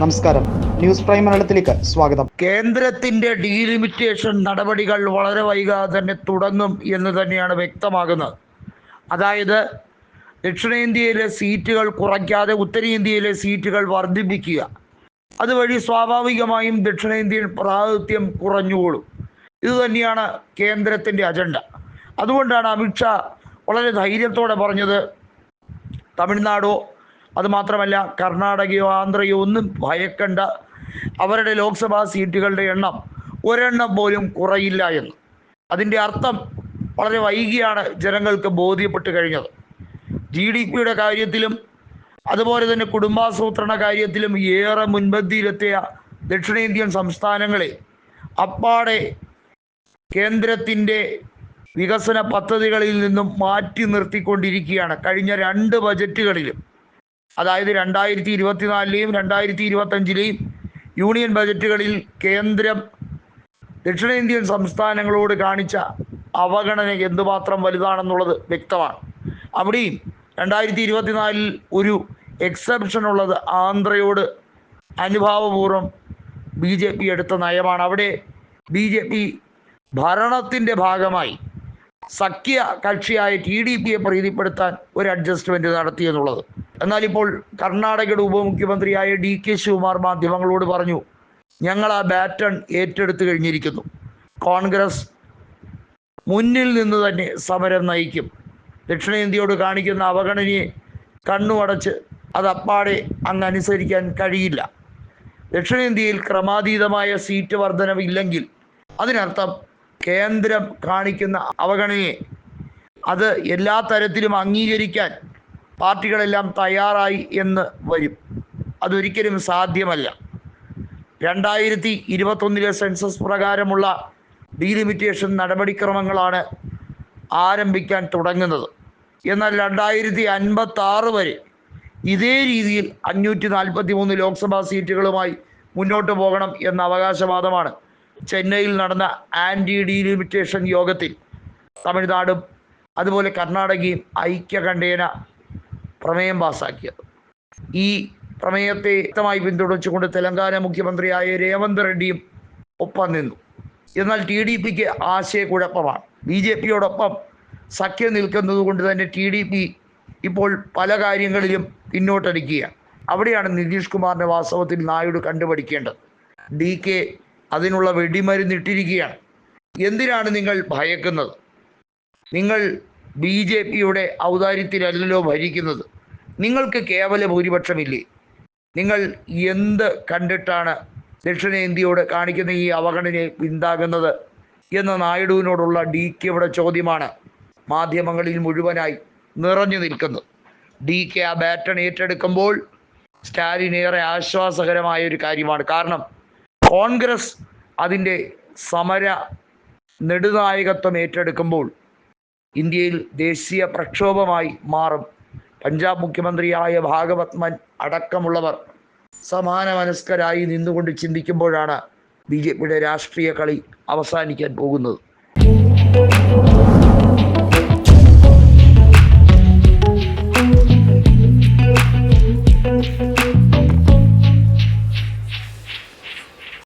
നമസ്കാരം. News prime മലയാളത്തിലേക്ക് സ്വാഗതം. കേന്ദ്രത്തിന്റെ ഡീലിമിറ്റേഷൻ നടപടികൾ വളരെ വൈകാതെ തന്നെ തുടങ്ങും എന്ന് തന്നെയാണ് വ്യക്തമാകുന്നത്. അതായത് ദക്ഷിണേന്ത്യയിലെ സീറ്റുകൾ കുറയ്ക്കാതെ ഉത്തരേന്ത്യയിലെ സീറ്റുകൾ വർദ്ധിപ്പിക്കുക. അതുവഴി സ്വാഭാവികമായും ദക്ഷിണേന്ത്യൻ പ്രാതിനിധ്യം കുറഞ്ഞുകൊള്ളും ഇത് തന്നെയാണ് കേന്ദ്രത്തിന്റെ അജണ്ട. അതുകൊണ്ടാണ് അമിത്ഷാ വളരെ ധൈര്യത്തോടെ പറഞ്ഞത് തമിഴ്നാടോ അതുമാത്രമല്ല കർണാടകയോ ആന്ധ്രയോ ഒന്നും ഭയക്കണ്ട. അവരുടെ ലോക്സഭാ സീറ്റുകളുടെ എണ്ണം ഒരെണ്ണം പോലും കുറയില്ല എന്ന്. അതിന്റെ അർത്ഥം വളരെ വൈകിയാണ് ജനങ്ങൾക്ക് ബോധ്യപ്പെട്ട് കഴിഞ്ഞത്. ജി ഡി പിയുടെ കാര്യത്തിലും അതുപോലെ തന്നെ കുടുംബാസൂത്രണ കാര്യത്തിലും ഏറെ മുൻപന്തിയിലെത്തിയ ദക്ഷിണേന്ത്യൻ സംസ്ഥാനങ്ങളെ അപ്പാടെ കേന്ദ്രത്തിന്റെ വികസന പദ്ധതികളിൽ നിന്നും മാറ്റി നിർത്തിക്കൊണ്ടിരിക്കുകയാണ്. കഴിഞ്ഞ രണ്ട് ബജറ്റുകളിലും അതായത് രണ്ടായിരത്തി ഇരുപത്തിനാലിലെയും രണ്ടായിരത്തി ഇരുപത്തഞ്ചിലെയും യൂണിയൻ ബജറ്റുകളിൽ കേന്ദ്രം ദക്ഷിണേന്ത്യൻ സംസ്ഥാനങ്ങളോട് കാണിച്ച അവഗണന എന്തുമാത്രം വലുതാണെന്നുള്ളത് വ്യക്തമാണ്. അവിടെയും രണ്ടായിരത്തി ഇരുപത്തിനാലിൽ ഒരു എക്സെപ്ഷൻ ഉള്ളത് ആന്ധ്രയോട് അനുഭാവപൂർവം ബി ജെ പി എടുത്ത നയമാണ്. അവിടെ ബി ജെ പി ഭരണത്തിന്റെ ഭാഗമായി സഖ്യ കക്ഷിയായ ടി ഡി പിയെ പ്രീതിപ്പെടുത്താൻ ഒരു അഡ്ജസ്റ്റ്മെന്റ് നടത്തി എന്നുള്ളത് എന്നാൽ ഇപ്പോൾ കർണാടകയുടെ ഉപമുഖ്യമന്ത്രിയായ ഡി കെ ശിവകുമാർ മാധ്യമങ്ങളോട് പറഞ്ഞു ഞങ്ങൾ ആ ബാറ്റൺ ഏറ്റെടുത്തു കഴിഞ്ഞിരിക്കുന്നു. കോൺഗ്രസ് മുന്നിൽ നിന്ന് തന്നെ സമരം നയിക്കും. ദക്ഷിണേന്ത്യയോട് കാണിക്കുന്ന അവഗണനയെ കണ്ണുമടച്ച് അത് അപ്പാടെ അങ്ങ് അനുസരിക്കാൻ കഴിയില്ല. ദക്ഷിണേന്ത്യയിൽ ക്രമാതീതമായ സീറ്റ് വർധനവില്ലെങ്കിൽ അതിനർത്ഥം കേന്ദ്രം കാണിക്കുന്ന അവഗണനയെ അത് എല്ലാ തരത്തിലും അംഗീകരിക്കാൻ പാർട്ടികളെല്ലാം തയ്യാറായി എന്ന് വരും. അതൊരിക്കലും സാധ്യമല്ല. രണ്ടായിരത്തി ഇരുപത്തൊന്നിലെ സെൻസസ് പ്രകാരമുള്ള ഡീലിമിറ്റേഷൻ നടപടിക്രമങ്ങളാണ് ആരംഭിക്കാൻ തുടങ്ങുന്നത്. എന്നാൽ രണ്ടായിരത്തി അൻപത്തി ആറ് വരെ ഇതേ രീതിയിൽ അഞ്ഞൂറ്റി നാൽപ്പത്തി മൂന്ന് ലോക്സഭാ സീറ്റുകളുമായി മുന്നോട്ട് പോകണം എന്ന അവകാശവാദമാണ് ചെന്നൈയിൽ നടന്ന ആന്റി ഡീലിമിറ്റേഷൻ യോഗത്തിൽ. തമിഴ്നാടും അതുപോലെ കർണാടകയും ഐക്യകണ്ഠേന പ്രമേയം പാസാക്കിയത്. ഈ പ്രമേയത്തെ വ്യക്തമായി പിന്തുണച്ചുകൊണ്ട് തെലങ്കാന മുഖ്യമന്ത്രിയായ രേവന്ത് റെഡ്ഡിയും ഒപ്പം നിന്നു. എന്നാൽ ടി ഡി പിക്ക് ആശയക്കുഴപ്പമാണ്. ബി ജെ പിയോടൊപ്പം സഖ്യം നിൽക്കുന്നത് കൊണ്ട് തന്നെ ടി ഡി പി ഇപ്പോൾ പല കാര്യങ്ങളിലും പിന്നോട്ടടിക്കുകയാണ്. അവിടെയാണ് നിതീഷ് കുമാറിന്റെ വാസ്തവത്തിൽ നായിഡു കണ്ടുപഠിക്കേണ്ടത്. ഡി കെ അതിനുള്ള വെടിമരുന്നിട്ടിരിക്കുകയാണ്. എന്തിനാണ് നിങ്ങൾ ഭയക്കുന്നത്? നിങ്ങൾ ബി ജെ പിയുടെ ഔദാര്യത്തിലല്ലല്ലോ ഭരിക്കുന്നത്. നിങ്ങൾക്ക് കേവല ഭൂരിപക്ഷമില്ലേ? നിങ്ങൾ എന്ത് കണ്ടിട്ടാണ് ദക്ഷിണേന്ത്യയോട് കാണിക്കുന്ന ഈ അവഗണനയെ പിന്താകുന്നത് എന്ന നായിഡുവിനോടുള്ള ഡി കെയുടെ ചോദ്യമാണ്. മാധ്യമങ്ങളിൽ മുഴുവനായി നിറഞ്ഞു നിൽക്കുന്നത് ഡി കെ ആ ബാറ്റൺ ഏറ്റെടുക്കുമ്പോൾ സ്റ്റാലിൻ ഏറെ ആശ്വാസകരമായ ഒരു കാര്യമാണ്. കാരണം കോൺഗ്രസ് അതിന്റെ സമര നെടുനായകത്വം ഏറ്റെടുക്കുമ്പോൾ ഇന്ത്യയിൽ ദേശീയ പ്രക്ഷോഭമായി മാറും. പഞ്ചാബ് മുഖ്യമന്ത്രിയായ ഭാഗവത് മൻ അടക്കമുള്ളവർ സമാന മനസ്കരായി നിന്നുകൊണ്ട് ചിന്തിക്കുമ്പോഴാണ് ബി ജെ പിയുടെ രാഷ്ട്രീയ കളി അവസാനിക്കാൻ പോകുന്നത്.